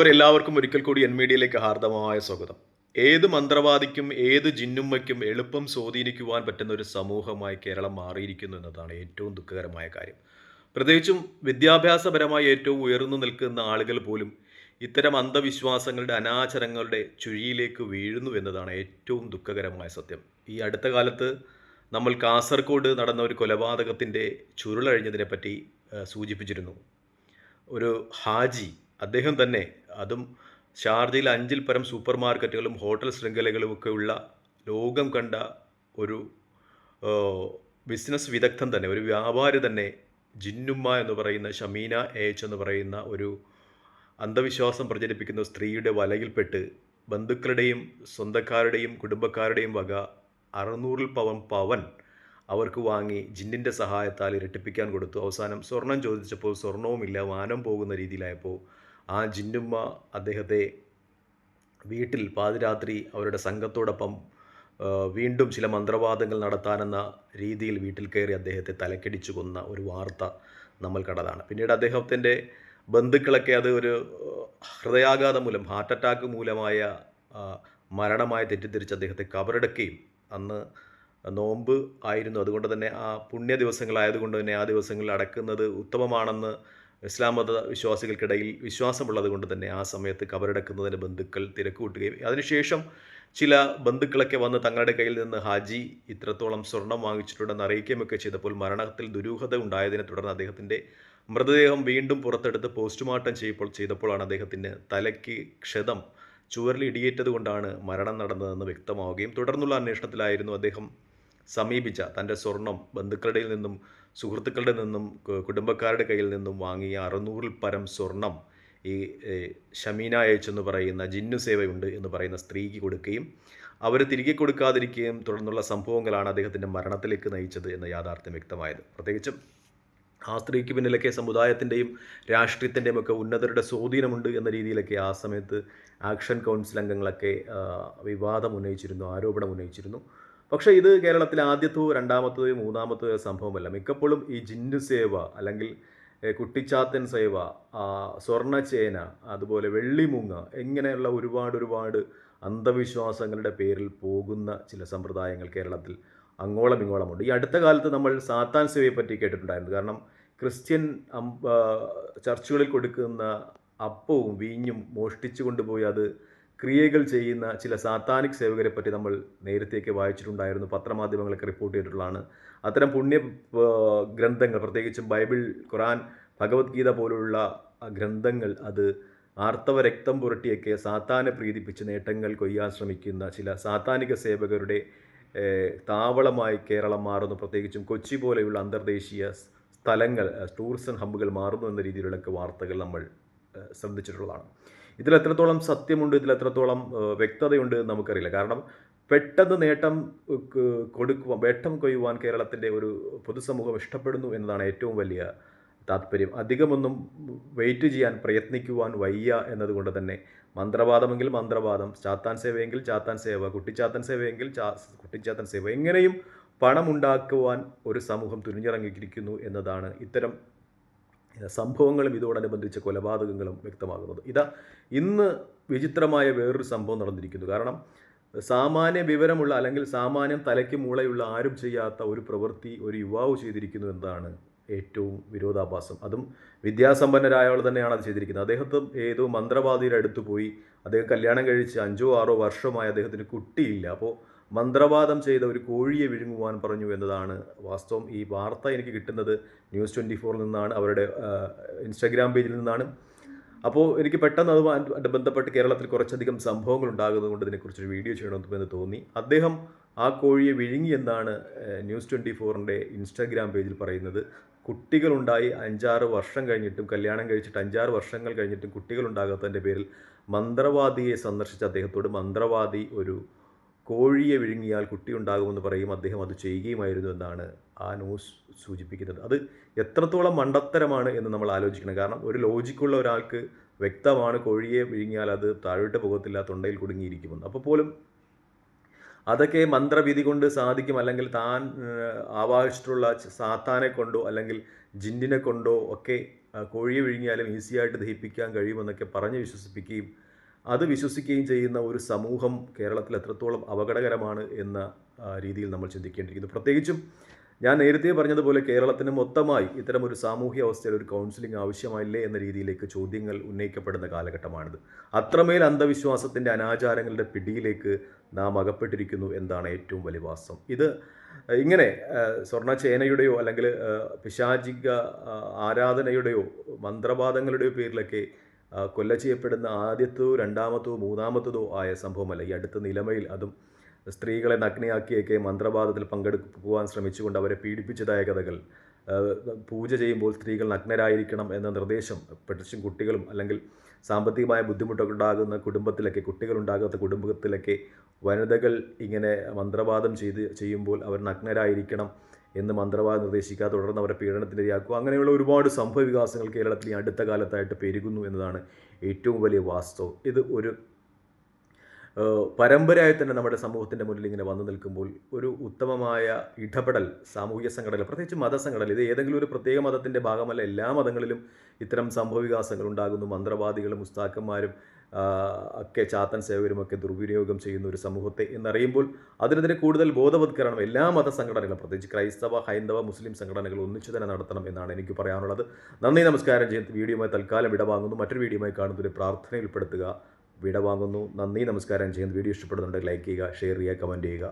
എല്ലാവർക്കും ഒരിക്കൽ കൂടി എൻ മീഡിയയിലേക്ക് ഹാർദവമായ സ്വാഗതം. ഏത് മന്ത്രവാദിക്കും ഏത് ജിന്നുമ്മയ്ക്കും എളുപ്പം സ്വാധീനിക്കുവാൻ പറ്റുന്ന ഒരു സമൂഹമായി കേരളം മാറിയിരിക്കുന്നു എന്നതാണ് ഏറ്റവും ദുഃഖകരമായ കാര്യം. പ്രത്യേകിച്ചും വിദ്യാഭ്യാസപരമായി ഏറ്റവും ഉയർന്നു നിൽക്കുന്ന ആളുകൾ പോലും ഇത്തരം അന്ധവിശ്വാസങ്ങളുടെ അനാചരങ്ങളുടെ ചുഴിയിലേക്ക് വീഴുന്നു എന്നതാണ് ഏറ്റവും ദുഃഖകരമായ സത്യം. ഈ അടുത്ത കാലത്ത് നമ്മൾ കാസർഗോഡ് നടന്ന ഒരു കൊലപാതകത്തിന്റെ ചുരുളഴിഞ്ഞതിനെ പറ്റി സൂചിപ്പിച്ചിരുന്നു. ഒരു ഹാജി അദ്ദേഹം തന്നെ. അതും ഷാർജയിൽ അഞ്ചിൽ പരം സൂപ്പർ മാർക്കറ്റുകളും ഹോട്ടൽ ശൃംഖലകളും ഒക്കെ ഉള്ള ലോകം കണ്ട ഒരു ബിസിനസ് വിദഗ്ധൻ തന്നെ ഒരു വ്യാപാരി തന്നെ ജിന്നുമ്മ എന്ന് പറയുന്ന ഷമീന എച്ച് എന്ന് പറയുന്ന ഒരു അന്ധവിശ്വാസം പ്രചരിപ്പിക്കുന്ന സ്ത്രീയുടെ വലയിൽപ്പെട്ട് ബന്ധുക്കളുടെയും സ്വന്തക്കാരുടെയും കുടുംബക്കാരുടെയും വക അറുന്നൂറിൽ പവൻ പവൻ അവർക്ക് വാങ്ങി ജിന്നിന്റെ സഹായത്താൽ ഇരട്ടിപ്പിക്കാൻ കൊടുത്തു. അവസാനം സ്വർണം ചോദിച്ചപ്പോൾ സ്വർണവുമില്ല വാനം പോകുന്ന രീതിയിലായപ്പോൾ ആ ജിന്നുമ്മ അദ്ദേഹത്തെ വീട്ടിൽ പാതിരാത്രി അവരുടെ സംഘത്തോടൊപ്പം വീണ്ടും ചില മന്ത്രവാദങ്ങൾ നടത്താനെന്ന രീതിയിൽ വീട്ടിൽ കയറി അദ്ദേഹത്തെ തലക്കടിച്ചു കൊന്ന ഒരു വാർത്ത നമ്മൾ കണ്ടതാണ്. പിന്നീട് അദ്ദേഹത്തിന്റെ ബന്ധുക്കളൊക്കെ അത് ഒരു ഹൃദയാഘാതം മൂലം ഹാർട്ട് അറ്റാക്ക് മൂലമായ മരണമായി തെറ്റിദ്ധരിച്ച് അദ്ദേഹത്തെ കബറടക്കുകയും അന്ന് നോമ്പ് ആയിരുന്നു. അതുകൊണ്ട് തന്നെ ആ പുണ്യ ദിവസങ്ങളായതുകൊണ്ട് തന്നെ ആ ദിവസങ്ങളിൽ അടക്കുന്നത് ഉത്തമമാണെന്ന് ഇസ്ലാം മത വിശ്വാസികൾക്കിടയിൽ വിശ്വാസമുള്ളത് കൊണ്ട് തന്നെ ആ സമയത്ത് കബറടക്കുന്നതിന് ബന്ധുക്കൾ തിരക്ക് കൂട്ടുകയും അതിനുശേഷം ചില ബന്ധുക്കളൊക്കെ വന്ന് തങ്ങളുടെ കയ്യിൽ നിന്ന് ഹാജി ഇത്രത്തോളം സ്വർണം വാങ്ങിച്ചിട്ടുണ്ടെന്ന് അറിയിക്കുകയൊക്കെ ചെയ്തപ്പോൾ മരണത്തിൽ ദുരൂഹത ഉണ്ടായതിനെ തുടർന്ന് അദ്ദേഹത്തിന്റെ മൃതദേഹം വീണ്ടും പുറത്തെടുത്ത് പോസ്റ്റ്മോർട്ടം ചെയ്യപ്പോൾ ചെയ്തപ്പോഴാണ് അദ്ദേഹത്തിന് തലയ്ക്ക് ക്ഷതം ചുവരിൽ ഇടിയേറ്റത് കൊണ്ടാണ് മരണം നടന്നതെന്ന് വ്യക്തമാവുകയും തുടർന്നുള്ള അന്വേഷണത്തിലായിരുന്നു അദ്ദേഹം സമീപിച്ച തന്റെ സ്വർണം ബന്ധുക്കളുടെ നിന്നും സുഹൃത്തുക്കളുടെ നിന്നും കുടുംബക്കാരുടെ കയ്യിൽ നിന്നും വാങ്ങിയ അറുന്നൂറിൽ പരം സ്വർണം ഈ ഷമീന എന്ന് പറയുന്ന ജിന്നു സേവയുണ്ട് എന്ന് പറയുന്ന സ്ത്രീക്ക് കൊടുക്കുകയും അവർ തിരികെ കൊടുക്കാതിരിക്കുകയും തുടർന്നുള്ള സംഭവങ്ങളാണ് അദ്ദേഹത്തിന്റെ മരണത്തിലേക്ക് നയിച്ചത് എന്ന യാഥാർത്ഥ്യം വ്യക്തമായത്. പ്രത്യേകിച്ചും ആ സ്ത്രീക്ക് പിന്നിലൊക്കെ സമുദായത്തിന്റെയും രാഷ്ട്രീയത്തിന്റെയും ഒക്കെ ഉന്നതരുടെ സ്വാധീനമുണ്ട് എന്ന രീതിയിലൊക്കെ ആ സമയത്ത് ആക്ഷൻ കൗൺസിൽ അംഗങ്ങളൊക്കെ വിവാദം ഉന്നയിച്ചിരുന്നു ആരോപണം ഉന്നയിച്ചിരുന്നു. പക്ഷേ ഇത് കേരളത്തിലെ ആദ്യത്തോ രണ്ടാമത്തോ മൂന്നാമത്തോ സംഭവമല്ല. മിക്കപ്പോഴും ഈ ജിന്നു സേവ അല്ലെങ്കിൽ കുട്ടിച്ചാത്തൻ സേവ സ്വർണചേന അതുപോലെ വെള്ളിമുങ്ങ ഇങ്ങനെയുള്ള ഒരുപാട് ഒരുപാട് അന്ധവിശ്വാസങ്ങളുടെ പേരിൽ പോകുന്ന ചില സമ്പ്രദായങ്ങൾ കേരളത്തിൽ അങ്ങോളം ഇങ്ങോളമുണ്ട്. ഈ അടുത്ത കാലത്ത് നമ്മൾ സാത്താൻ സേവയെ പറ്റി കേട്ടിട്ടുണ്ടായിരുന്നു. കാരണം ക്രിസ്ത്യൻ ചർച്ചുകളിൽ കൊടുക്കുന്ന അപ്പവും വീഞ്ഞും മോഷ്ടിച്ചു കൊണ്ടുപോയി അത് ക്രിയകൾ ചെയ്യുന്ന ചില സാത്താനിക് സേവകരെ പറ്റി നമ്മൾ നേരത്തേക്ക് വായിച്ചിട്ടുണ്ടായിരുന്നു. പത്രമാധ്യമങ്ങളൊക്കെ റിപ്പോർട്ട് ചെയ്തിട്ടുള്ളതാണ്. അത്തരം പുണ്യ ഗ്രന്ഥങ്ങൾ പ്രത്യേകിച്ചും ബൈബിൾ ഖുറാൻ ഭഗവത്ഗീത പോലുള്ള ഗ്രന്ഥങ്ങൾ അത് ആർത്തവ രക്തം പുരട്ടിയൊക്കെ സാത്താനെ പ്രീതിപ്പിച്ച് നേട്ടങ്ങൾ കൊയ്യാൻ ശ്രമിക്കുന്ന ചില സാത്താനിക സേവകരുടെ താവളമായി കേരളം മാറുന്നു. പ്രത്യേകിച്ചും കൊച്ചി പോലെയുള്ള അന്തർദേശീയ സ്ഥലങ്ങൾ ടൂറിസം ഹബ്ബുകൾ മാറുന്നു എന്ന രീതിയിലുള്ളൊക്കെ വാർത്തകൾ നമ്മൾ ശ്രദ്ധിച്ചിട്ടുള്ളതാണ്. ഇതിൽ എത്രത്തോളം സത്യമുണ്ട് ഇതിൽ എത്രത്തോളം വ്യക്തതയുണ്ട് നമുക്കറിയില്ല. കാരണം പെട്ടെന്ന് നേട്ടം കൊടുക്കുവാൻ വേട്ടം കൊയ്യുവാൻ കേരളത്തിന്റെ ഒരു പൊതുസമൂഹം ഇഷ്ടപ്പെടുന്നു എന്നതാണ് ഏറ്റവും വലിയ താല്പര്യം അധികമൊന്നും വെയിറ്റ് ചെയ്യാൻ പ്രയത്നിക്കുവാൻ വയ്യ എന്നതുകൊണ്ട് തന്നെ മന്ത്രവാദമെങ്കിൽ മന്ത്രവാദം ചാത്താൻ സേവയെങ്കിൽ ചാത്താൻ സേവ കുട്ടിച്ചാത്തൻ സേവയെങ്കിൽ ചാ കുട്ടിച്ചാത്തൻ സേവ എങ്ങനെയും പണമുണ്ടാക്കുവാൻ ഒരു സമൂഹം തുനിഞ്ഞിറങ്ങിയിരിക്കുന്നു എന്നതാണ് ഇത്തരം സംഭവങ്ങളും ഇതോടനുബന്ധിച്ച കൊലപാതകങ്ങളും വ്യക്തമാകുന്നത്. ഇതാ ഇന്ന് വിചിത്രമായ വേറൊരു സംഭവം നടന്നിരിക്കുന്നു. കാരണം സാമാന്യ വിവരമുള്ള അല്ലെങ്കിൽ സാമാന്യം തലയ്ക്ക് മൂളയുള്ള ആരും ചെയ്യാത്ത ഒരു പ്രവൃത്തി ഒരു യുവാവ് ചെയ്തിരിക്കുന്നു എന്നതാണ് ഏറ്റവും വിരോധാഭാസം. അതും വിദ്യാസമ്പന്നരായ ആൾ തന്നെയാണ് അത് ചെയ്തിരിക്കുന്നത്. അദ്ദേഹത്തും ഏതോ മന്ത്രവാദിയുടെ അടുത്ത് പോയി അദ്ദേഹം കല്യാണം കഴിച്ച് അഞ്ചോ ആറോ വർഷമായി അദ്ദേഹത്തിന് കുട്ടിയില്ല. അപ്പോൾ മന്ത്രവാദം ചെയ്ത ഒരു കോഴിയെ വിഴുങ്ങുവാൻ പറഞ്ഞു എന്നതാണ് വാസ്തവം. ഈ വാർത്ത എനിക്ക് കിട്ടുന്നത് ന്യൂസ് ട്വന്റി ഫോറിൽ നിന്നാണ് അവരുടെ ഇൻസ്റ്റാഗ്രാം പേജിൽ നിന്നാണ്. അപ്പോൾ എനിക്ക് പെട്ടെന്ന് അത് ബന്ധപ്പെട്ട് കേരളത്തിൽ കുറച്ചധികം സംഭവങ്ങൾ ഉണ്ടാകുന്നത് കൊണ്ട് ഇതിനെക്കുറിച്ചൊരു വീഡിയോ ചെയ്യണമെന്ന് തോന്നി. അദ്ദേഹം ആ കോഴിയെ വിഴുങ്ങി എന്നാണ് ന്യൂസ് ട്വന്റി ഫോറിന്റെ ഇൻസ്റ്റാഗ്രാം പേജിൽ പറയുന്നത്. കുട്ടികളുണ്ടായി അഞ്ചാറ് വർഷം കഴിഞ്ഞിട്ടും കല്യാണം കഴിച്ചിട്ട് അഞ്ചാറ് വർഷങ്ങൾ കഴിഞ്ഞിട്ടും കുട്ടികളുണ്ടാകാത്തതിന്റെ പേരിൽ മന്ത്രവാദിയെ സന്ദർശിച്ച അദ്ദേഹത്തോട് മന്ത്രവാദി ഒരു കോഴിയെ വിഴുങ്ങിയാൽ കുട്ടിയുണ്ടാകുമെന്ന് പറയും. അദ്ദേഹം അത് ചെയ്യുകയുമായിരുന്നു എന്നാണ് ആ ന്യൂസ് സൂചിപ്പിക്കുന്നത്. അത് എത്രത്തോളം മണ്ടത്തരമാണ് എന്ന് നമ്മൾ ആലോചിക്കണം. കാരണം ഒരു ലോജിക്കുള്ള ഒരാൾക്ക് വ്യക്തമാണ് കോഴിയെ വിഴുങ്ങിയാൽ അത് താഴോട്ട് പോകത്തില്ല തൊണ്ടയിൽ കുടുങ്ങിയിരിക്കുമെന്ന്. അപ്പോൾ പോലും അതൊക്കെ മന്ത്രവിധി കൊണ്ട് സാധിക്കും. അല്ലെങ്കിൽ താൻ ആവാഹിച്ചിട്ടുള്ള സാത്താനെ കൊണ്ടോ അല്ലെങ്കിൽ ജിന്നിനെ കൊണ്ടോ ഒക്കെ കോഴിയെ വിഴുങ്ങിയാലും ഈസിയായിട്ട് ദഹിപ്പിക്കാൻ കഴിയുമെന്നൊക്കെ പറഞ്ഞ് വിശ്വസിപ്പിക്കുകയും അത് വിശ്വസിക്കുകയും ചെയ്യുന്ന ഒരു സമൂഹം കേരളത്തിൽ എത്രത്തോളം അപകടകരമാണ് എന്ന രീതിയിൽ നമ്മൾ ചിന്തിക്കേണ്ടിയിരിക്കുന്നു. പ്രത്യേകിച്ചും ഞാൻ നേരത്തെ പറഞ്ഞതുപോലെ കേരളത്തിന് മൊത്തമായി ഇത്തരം ഒരു സാമൂഹ്യ അവസ്ഥയിൽ ഒരു കൗൺസിലിംഗ് ആവശ്യമായില്ലേ എന്ന രീതിയിലേക്ക് ചോദ്യങ്ങൾ ഉന്നയിക്കപ്പെടുന്ന കാലഘട്ടമാണിത്. അത്രമേൽ അന്ധവിശ്വാസത്തിന്റെ അനാചാരങ്ങളുടെ പിടിയിലേക്ക് നാം അകപ്പെട്ടിരിക്കുന്നു എന്നാണ് ഏറ്റവും വലിയ വാസ്തവം. ഇത് ഇങ്ങനെ ആ, സ്വർണ ചേനയുടെയോ അല്ലെങ്കിൽ പിശാചിക ആരാധനയുടെയോ മന്ത്രവാദങ്ങളുടെയോ പേരിലൊക്കെ കൊല്ല ചെയ്യപ്പെടുന്ന ആദ്യത്തോ രണ്ടാമത്തോ മൂന്നാമത്തതോ ആയ സംഭവമല്ല. ഈ അടുത്ത നിലമയിൽ അതും സ്ത്രീകളെ നഗ്നയാക്കിയൊക്കെ മന്ത്രവാദത്തിൽ പങ്കെടുക്കുവാൻ ശ്രമിച്ചുകൊണ്ട് അവരെ പീഡിപ്പിച്ചതായ കഥകൾ. പൂജ ചെയ്യുമ്പോൾ സ്ത്രീകൾ നഗ്നരായിരിക്കണം എന്ന നിർദ്ദേശം പ്രത്യേകിച്ചും കുട്ടികളും അല്ലെങ്കിൽ സാമ്പത്തികമായ ബുദ്ധിമുട്ടൊക്കെ ഉണ്ടാകുന്ന കുടുംബത്തിലൊക്കെ കുട്ടികളുണ്ടാകാത്ത കുടുംബത്തിലൊക്കെ വനിതകൾ ഇങ്ങനെ മന്ത്രവാദം ചെയ്ത് ചെയ്യുമ്പോൾ അവർ നഗ്നരായിരിക്കണം എന്ന് മന്ത്രവാദം നിർദ്ദേശിക്കുക തുടർന്ന് അവരെ പീഡനത്തിനിരയാക്കുക. അങ്ങനെയുള്ള ഒരുപാട് സംഭവ വികാസങ്ങൾ കേരളത്തിൽ അടുത്ത കാലത്തായിട്ട് പെരുകുന്നു എന്നതാണ് ഏറ്റവും വലിയ വാസ്തവം. ഇത് ഒരു പരമ്പരയായി തന്നെ നമ്മുടെ സമൂഹത്തിന്റെ മുന്നിൽ ഇങ്ങനെ വന്നു നിൽക്കുമ്പോൾ ഒരു ഉത്തമമായ ഇടപെടൽ സാമൂഹിക സംഘടനകൾ പ്രത്യേകിച്ച് മതസംഘടന ഇത് ഏതെങ്കിലും ഒരു പ്രത്യേക മതത്തിന്റെ ഭാഗമല്ല എല്ലാ മതങ്ങളിലും ഇത്തരം സംഭവവികാസങ്ങൾ ഉണ്ടാകുന്നു. മന്ത്രവാദികളും ഉസ്താക്കന്മാരും ഒക്കെ ചാത്തൻ സേവകരും ഒക്കെ ദുർവിനിയോഗം ചെയ്യുന്ന ഒരു സമൂഹത്തെ എന്നറിയുമ്പോൾ അതിനെതിരെ കൂടുതൽ ബോധവത്കരണം എല്ലാ മതസംഘടനകളും പ്രത്യേകിച്ച് ക്രൈസ്തവ ഹൈന്ദവ മുസ്ലിം സംഘടനകൾ ഒന്നിച്ചു തന്നെ നടത്തണം എന്നാണ് എനിക്ക് പറയാനുള്ളത്. നന്ദി നമസ്കാരം. ചെയ്യുന്ന വീഡിയോയുമായി തൽക്കാലം ഇടവാങ്ങുന്നു. മറ്റൊരു വീഡിയോയുമായി കാണുന്നതിന് പ്രാർത്ഥനയിൽ വിടവാങ്ങുന്നു. നന്ദി നമസ്കാരം. ചെയ്യുന്നു വീഡിയോ ഇഷ്ടപ്പെടുന്നുണ്ടെങ്കിൽ ലൈക്ക് ചെയ്യുക ഷെയർ ചെയ്യുക കമന്റ് ചെയ്യുക.